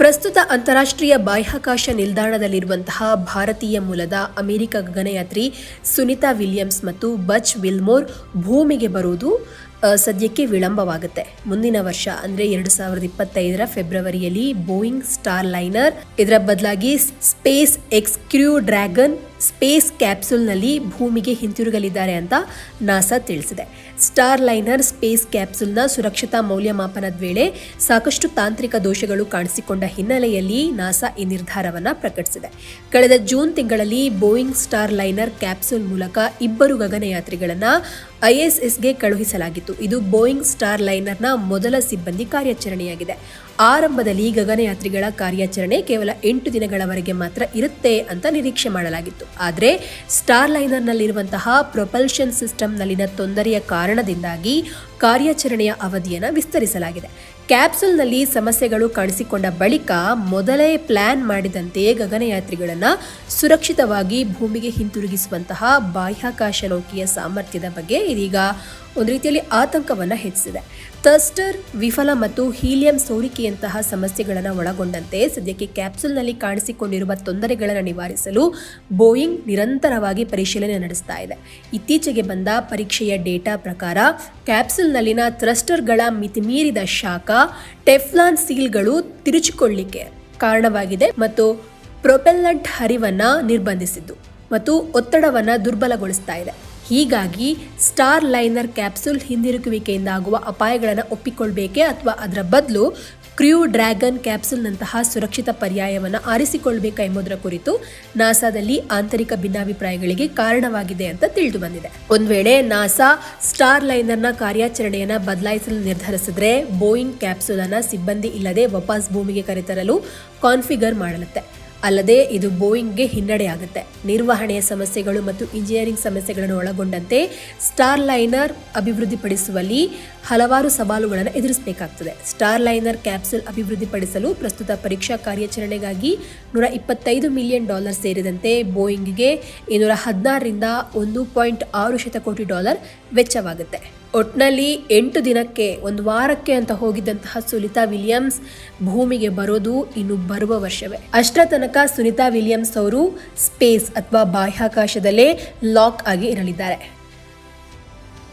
ಪ್ರಸ್ತುತ ಅಂತಾರಾಷ್ಟ್ರೀಯ ಬಾಹ್ಯಾಕಾಶ ನಿಲ್ದಾಣದಲ್ಲಿರುವಂತಹ ಭಾರತೀಯ ಮೂಲದ ಅಮೆರಿಕ ಗಗನಯಾತ್ರಿ ಸುನಿತಾ ವಿಲಿಯಮ್ಸ್ ಮತ್ತು ಬಚ್ ವಿಲ್ಮೋರ್ ಭೂಮಿಗೆ ಬರುವುದು ಸದ್ಯಕ್ಕೆ ವಿಳಂಬವಾಗುತ್ತೆ. ಮುಂದಿನ ವರ್ಷ, ಅಂದ್ರೆ ಎರಡು ಸಾವಿರದ ಇಪ್ಪತ್ತೈದರ ಫೆಬ್ರವರಿಯಲ್ಲಿ ಬೋಯಿಂಗ್ ಸ್ಟಾರ್ ಲೈನರ್ ಇದರ ಬದಲಾಗಿ SpaceX Crew Dragon space ಕ್ಯಾಪ್ಸೂಲ್ನಲ್ಲಿ ಭೂಮಿಗೆ ಹಿಂತಿರುಗಲಿದ್ದಾರೆ ಅಂತ ನಾಸಾ ತಿಳಿಸಿದೆ. ಸ್ಟಾರ್ ಲೈನರ್ ಸ್ಪೇಸ್ ಕ್ಯಾಪ್ಸೂಲ್ನ ಸುರಕ್ಷತಾ ಮೌಲ್ಯಮಾಪನದ ವೇಳೆ ಸಾಕಷ್ಟು ತಾಂತ್ರಿಕ ದೋಷಗಳು ಕಾಣಿಸಿಕೊಂಡ ಹಿನ್ನೆಲೆಯಲ್ಲಿ ನಾಸಾ ಈ ನಿರ್ಧಾರವನ್ನು ಪ್ರಕಟಿಸಿದೆ. ಕಳೆದ ಜೂನ್ ತಿಂಗಳಲ್ಲಿ ಬೋಯಿಂಗ್ ಸ್ಟಾರ್ ಲೈನರ್ ಕ್ಯಾಪ್ಸೂಲ್ ಮೂಲಕ ಇಬ್ಬರು ಗಗನಯಾತ್ರಿಗಳನ್ನು ಐಎಸ್ಎಸ್ಗೆ ಕಳುಹಿಸಲಾಗಿತ್ತು. ಇದು ಬೋಯಿಂಗ್ ಸ್ಟಾರ್ ಲೈನರ್ನ ಮೊದಲ ಸಿಬ್ಬಂದಿ ಕಾರ್ಯಾಚರಣೆಯಾಗಿದೆ. ಆರಂಭದಲ್ಲಿ ಗಗನಯಾತ್ರಿಗಳ ಕಾರ್ಯಾಚರಣೆ ಕೇವಲ ಎಂಟು ದಿನಗಳವರೆಗೆ ಮಾತ್ರ ಇರುತ್ತೆ ಅಂತ ನಿರೀಕ್ಷೆ ಮಾಡಲಾಗಿತ್ತು. ಆದರೆ ಸ್ಟಾರ್ ಲೈನರ್ನಲ್ಲಿರುವಂತಹ ಪ್ರೊಪಲ್ಷನ್ ಸಿಸ್ಟಮ್ನಲ್ಲಿನ ತೊಂದರೆಯ ಕಾರಣದಿಂದಾಗಿ ಕಾರ್ಯಾಚರಣೆಯ ಅವಧಿಯನ್ನು ವಿಸ್ತರಿಸಲಾಗಿದೆ. ಕ್ಯಾಪ್ಸುಲ್ನಲ್ಲಿ ಸಮಸ್ಯೆಗಳು ಕಾಣಿಸಿಕೊಂಡ ಬಳಿಕ ಮೊದಲೇ ಪ್ಲಾನ್ ಮಾಡಿದಂತೆಯೇ ಗಗನಯಾತ್ರಿಗಳನ್ನು ಸುರಕ್ಷಿತವಾಗಿ ಭೂಮಿಗೆ ಹಿಂತಿರುಗಿಸುವಂತಹ ಬಾಹ್ಯಾಕಾಶ ನೌಕೆಯ ಸಾಮರ್ಥ್ಯದ ಬಗ್ಗೆ ಇದೀಗ ಒಂದು ರೀತಿಯಲ್ಲಿ ಆತಂಕವನ್ನು ಹೆಚ್ಚಿಸಿದೆ. ಥರ್ಸ್ಟರ್ ವಿಫಲ ಮತ್ತು ಹೀಲಿಯಂ ಸೋರಿಕೆಯಂತಹ ಸಮಸ್ಯೆಗಳನ್ನು ಒಳಗೊಂಡಂತೆ ಸದ್ಯಕ್ಕೆ ಕ್ಯಾಪ್ಸೂಲ್ನಲ್ಲಿ ಕಾಣಿಸಿಕೊಂಡಿರುವ ತೊಂದರೆಗಳನ್ನು ನಿವಾರಿಸಲು ಬೋಯಿಂಗ್ ನಿರಂತರವಾಗಿ ಪರಿಶೀಲನೆ ನಡೆಸ್ತಾ ಇದೆ. ಇತ್ತೀಚೆಗೆ ಬಂದ ಪರೀಕ್ಷೆಯ ಡೇಟಾ ಪ್ರಕಾರ ಕ್ಯಾಪ್ಸೂಲ್ನಲ್ಲಿನ ಥ್ರಸ್ಟರ್ಗಳ ಮಿತಿಮೀರಿದ ಶಾಖ ಟೆಫ್ಲಾನ್ ಸೀಲ್ಗಳು ತಿರುಚಿಕೊಳ್ಳಿಕ್ಕೆ ಕಾರಣವಾಗಿದೆ ಮತ್ತು ಪ್ರೊಪೆಲ್ಲಂಟ್ ಹರಿವನ್ನು ನಿರ್ಬಂಧಿಸಿದ್ದು ಮತ್ತು ಒತ್ತಡವನ್ನು ದುರ್ಬಲಗೊಳಿಸ್ತಾ ಇದೆ. ಹೀಗಾಗಿ ಸ್ಟಾರ್ ಲೈನರ್ ಕ್ಯಾಪ್ಸೂಲ್ ಹಿಂದಿರುಗುವಿಕೆಯಿಂದ ಆಗುವ ಅಪಾಯಗಳನ್ನು ಒಪ್ಪಿಕೊಳ್ಬೇಕೆ ಅಥವಾ ಅದರ ಬದಲು ಕ್ರ್ಯೂ ಡ್ರ್ಯಾಗನ್ ಕ್ಯಾಪ್ಸೂಲ್ನಂತಹ ಸುರಕ್ಷಿತ ಪರ್ಯಾಯವನ್ನು ಆರಿಸಿಕೊಳ್ಬೇಕಾ ಎಂಬುದರ ಕುರಿತು ನಾಸಾದಲ್ಲಿ ಆಂತರಿಕ ಭಿನ್ನಾಭಿಪ್ರಾಯಗಳಿಗೆ ಕಾರಣವಾಗಿದೆ ಅಂತ ತಿಳಿದು ಬಂದಿದೆ ಒಂದು ವೇಳೆ ನಾಸಾ ಸ್ಟಾರ್ ಲೈನರ್ನ ಕಾರ್ಯಾಚರಣೆಯನ್ನು ಬದಲಾಯಿಸಲು ನಿರ್ಧರಿಸಿದ್ರೆ ಬೋಯಿಂಗ್ ಕ್ಯಾಪ್ಸೂಲನ್ನು ಸಿಬ್ಬಂದಿ ಇಲ್ಲದೆ ವಾಪಸ್ ಭೂಮಿಗೆ ಕರೆತರಲು ಕಾನ್ಫಿಗರ್ ಮಾಡಲುತ್ತೆ. ಅಲ್ಲದೆ ಇದು ಬೋಯಿಂಗ್ಗೆ ಹಿನ್ನಡೆಯಾಗುತ್ತೆ. ನಿರ್ವಹಣೆಯ ಸಮಸ್ಯೆಗಳು ಮತ್ತು ಇಂಜಿನಿಯರಿಂಗ್ ಸಮಸ್ಯೆಗಳನ್ನು ಒಳಗೊಂಡಂತೆ ಸ್ಟಾರ್ ಲೈನರ್ ಅಭಿವೃದ್ಧಿಪಡಿಸುವಲ್ಲಿ ಹಲವಾರು ಸವಾಲುಗಳನ್ನು ಎದುರಿಸಬೇಕಾಗ್ತದೆ. ಸ್ಟಾರ್ ಲೈನರ್ ಕ್ಯಾಪ್ಸುಲ್ ಅಭಿವೃದ್ಧಿಪಡಿಸಲು ಪ್ರಸ್ತುತ ಪರೀಕ್ಷಾ ಕಾರ್ಯಾಚರಣೆಗಾಗಿ ನೂರ ಇಪ್ಪತ್ತೈದು ಮಿಲಿಯನ್ ಡಾಲರ್ ಸೇರಿದಂತೆ ಬೋಯಿಂಗ್ಗೆ ಇನ್ನೂರ ಹದಿನಾರರಿಂದ ಒಂದು ಪಾಯಿಂಟ್ ಆರು ಶತಕೋಟಿ ಡಾಲರ್ ವೆಚ್ಚವಾಗುತ್ತೆ. ಒಟ್ನಲ್ಲಿ ಎಂಟು ದಿನಕ್ಕೆ, ಒಂದು ವಾರಕ್ಕೆ ಅಂತ ಹೋಗಿದ್ದಂತಹ ಸುನಿತಾ ವಿಲಿಯಮ್ಸ್ ಭೂಮಿಗೆ ಬರೋದು ಇನ್ನು ಬರುವ ವರ್ಷವೇ. ಅಷ್ಟರ ತನಕ ಸುನಿತಾ ವಿಲಿಯಮ್ಸ್ ಅವರು ಸ್ಪೇಸ್ ಅಥವಾ ಬಾಹ್ಯಾಕಾಶದಲ್ಲೇ ಲಾಕ್ ಆಗಿ ಇರಲಿದ್ದಾರೆ.